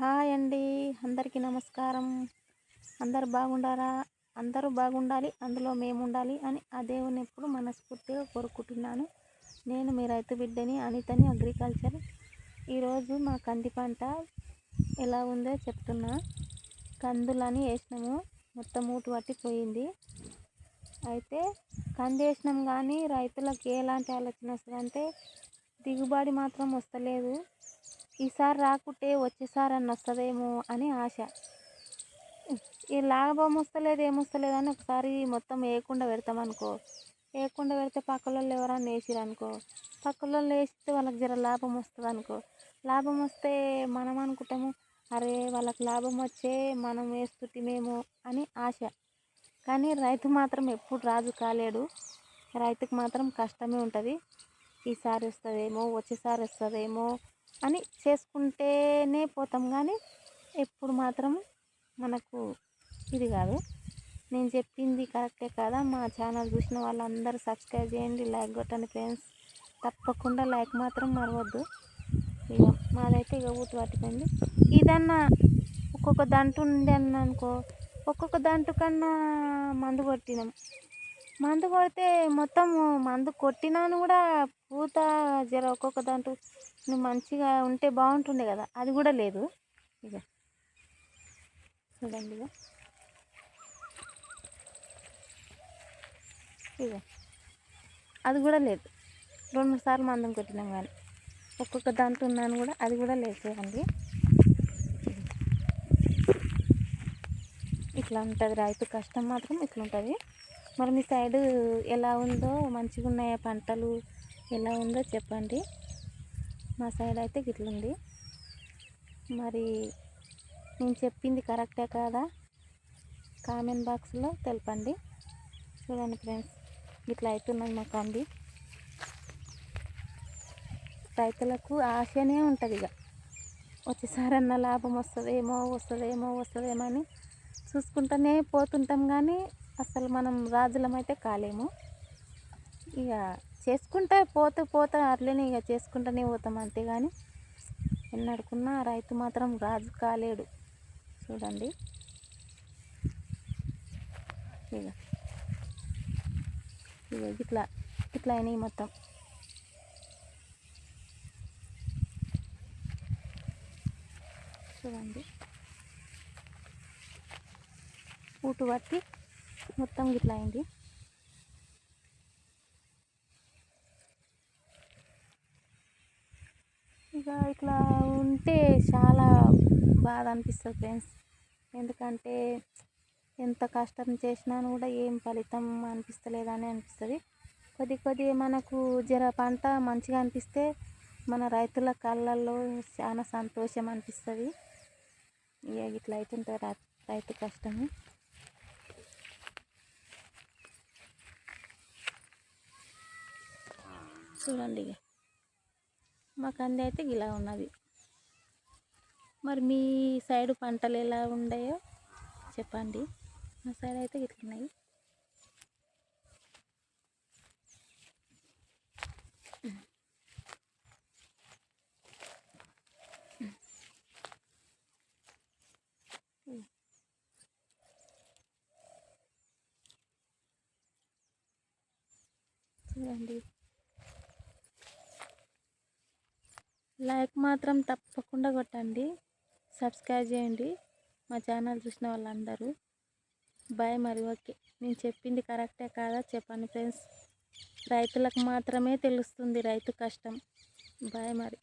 Hi అండి. అందరికీ నమస్కారం. అందరు బాగుండారా? అందరూ బాగుండాలి అందులో మేము ఉండాలి అని ఆ దేవుని ఎప్పుడు మనస్ఫూర్తిగా కోరుకుంటున్నాను. నేను మీ రైతు బిడ్డని అనితని అగ్రికల్చర్. ఈరోజు మా కంది పంట ఎలా ఉందో చెప్తున్నా. కందులని వేసినాము. మొత్తం మూటు పట్టిపోయింది. అయితే కంది వేసినాం కానీ రైతులకు ఎలాంటి ఆలోచన వస్తుందంటే దిగుబడి మాత్రం వస్తలేదు. ఈసారి రాకుంటే వచ్చేసారి అన్న వస్తుందేమో అని ఆశ. ఈ లాభం వస్తలేదు ఏమొస్తలేదు అని ఒకసారి మొత్తం వేయకుండా పెడతామనుకో వేయకుండా పెడితే పక్కల ఎవరన్నా వేసిరనుకో పక్కలోళ్ళు వేసిస్తే వేస్తే వాళ్ళకి జర లాభం వస్తుంది అనుకో. లాభం వస్తే మనం అనుకుంటాము అరే వాళ్ళకి లాభం వచ్చే మనం వేస్తుంటేమేమో అని ఆశ. కానీ రైతు మాత్రం ఎప్పుడు రాజు కాలేడు. రైతుకు మాత్రం కష్టమే ఉంటుంది. ఈసారి వస్తుందేమో వచ్చేసారి వస్తుందేమో అని చేసుకుంటేనే పోతాం కానీ ఎప్పుడు మాత్రం మనకు ఇది కాదు. నేను చెప్పింది కరెక్టే కదా మా ఛానల్ చూసిన వాళ్ళందరూ సబ్స్క్రైబ్ చేయండి లైక్ కొట్టండి ఫ్రెండ్స్. తప్పకుండా లైక్ మాత్రం మరవద్దు. ఇక మాదైతే ఇక ఊతి పట్టుకుంది ఇదన్నా ఒక్కొక్క దంటు ఉండే అనుకో ఒక్కొక్క దంటు కన్నా మందు కొట్టినాం. మందు కొడితే మొత్తం మందు కొట్టినాను కూడా పూత జర ఒక్కొక్క దాంట్లో నువ్వు మంచిగా ఉంటే బాగుంటుండే కదా అది కూడా లేదు. ఇక చూడండి ఇక ఇక అది కూడా లేదు. రెండు మూడు సార్లు మందం కొట్టినాం కానీ ఒక్కొక్క దాంట్లో ఉన్నాను కూడా అది కూడా లేదు చూడండి. ఇట్లా ఉంటుంది రైతు కష్టం మాత్రం ఇట్లా ఉంటుంది. మరి మీ సైడ్ ఎలా ఉందో మంచిగా ఉన్నాయా పంటలు? ఎలా ఉందో చెప్పండి. మా సైడ్ అయితే గిట్లుంది. మరి నేను చెప్పింది కరెక్టే కాదా? కామెంట్ బాక్స్లో తెలపండి. చూడండి ఫ్రెండ్స్ ఇట్లా అవుతున్నది మా కంది. రైతులకు ఆశనే ఉంటుంది ఇక వచ్చేసారన్న లాభం వస్తుందేమో వస్తుందేమో వస్తుందేమో అని చూసుకుంటూనే పోతుంటాం కానీ అసలు మనం రాజులమైతే కాలేము. ఇక చేసుకుంటే పోతూ పోతా అట్లనే ఇక చేసుకుంటూనే పోతాం అంతేగాని ఎన్నడుకున్నా రైతు మాత్రం రాజు కాలేడు. చూడండి. ఇక. ఇక ఇట్లా ఇట్లా అయినాయి మొత్తం. చూడండి. ఊటు పట్టి మొత్తం ఇట్లా అయింది. ఇక ఇట్లా ఉంటే చాలా బాధ అనిపిస్తుంది ఫ్రెండ్స్. ఎందుకంటే ఎంత కష్టం చేసినా కూడా ఏం ఫలితం అనిపిస్తలేదని అనిపిస్తుంది. కొద్ది కొద్ది మనకు జర పంట మంచిగా అనిపిస్తే మన రైతుల కళ్ళల్లో చాలా సంతోషం అనిపిస్తుంది. ఇక ఇట్లా అవుతుంటుంది రైతు కష్టము. చూడండి ఇక మా కంది అయితే ఇలా ఉన్నది. మరి మీ సైడ్ పంటలు ఎలా ఉన్నాయో చెప్పండి. మా సైడ్ అయితే ఇట్లున్నాయి. చూడండి. లైక్ మాత్రం తప్పకుండా కొట్టండి. సబ్స్క్రైబ్ చేయండి. మా ఛానల్ చూసిన వాళ్ళందరూ. బాయ్ మరి ఓకే. నేను చెప్పింది కరెక్టే కాదా చెప్పండి ఫ్రెండ్స్? రైతులకు మాత్రమే తెలుస్తుంది రైతు కష్టం. బాయ్ మరి.